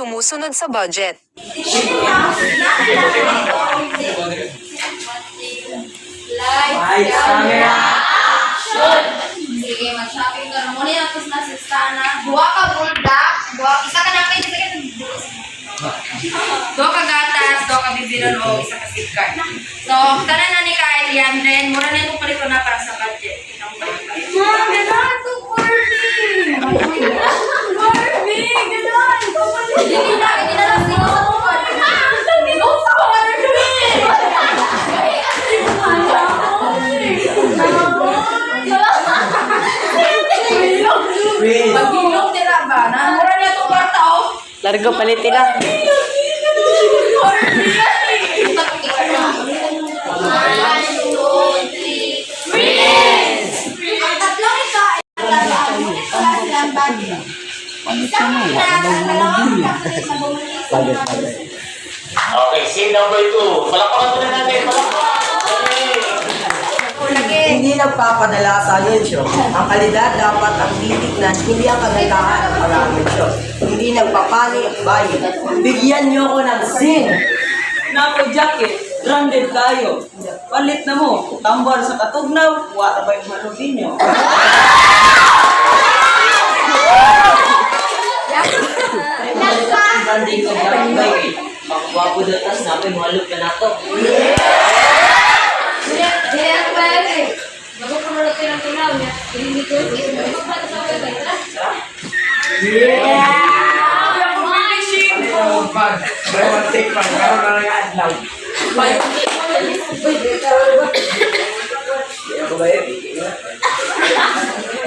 sumusunod sa budget. Lights, camera, Sige, mag-shopping ka na muna. Tapos na. Buwa ka, buldak. Buwa, isa ka namin. Isa ka Dua ka gatas, dua ka bibiron o isa ka card. So, tanan na ni Kyle yan. Then, mura na yung palit ko na para sa budget. Kapatid na bumalik. Okay, scene number two. Palakpakan muna natin. Palakpakan. Nagpapadala sa anunsyo. Ang kalidad dapat ang titignan, hindi ang kagandahan ng pag-anunsyo. Hindi nagpapanik, bayan. Bigyan niyo ko ng sin. Nako jacket, branded tayo. Palit na mo, tambal sa katugnaw, wala ba yung malubin nyo? Branding ko lang bay. Magwapo doon, tas napay mahalop ka na to. Hindi ako ba yan eh. Bago ko na natin ang tunaw niya. Hindi ko yung ito. Magpapata sa mga bahay. Tara.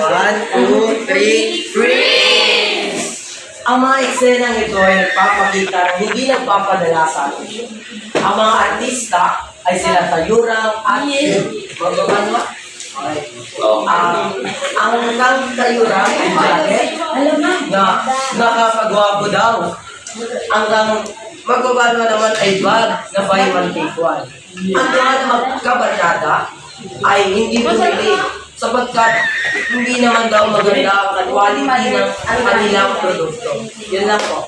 One, two, three, freeze! Ang mga eksenang ito ay nagpapakita na hindi nagpapadala sa atin. Ang mga artista ay sila Tayurang at Magbaban mo? Ah, ang kang Tayurang ay jacket na nakakagwapo daw. Ang kang Magbaban mo naman ay bag na buy one take one. Ang mga magkabarkada ay hindi bumili sapagkat hindi naman daw maganda ang quality ng kanilang produkto. Yun lang po.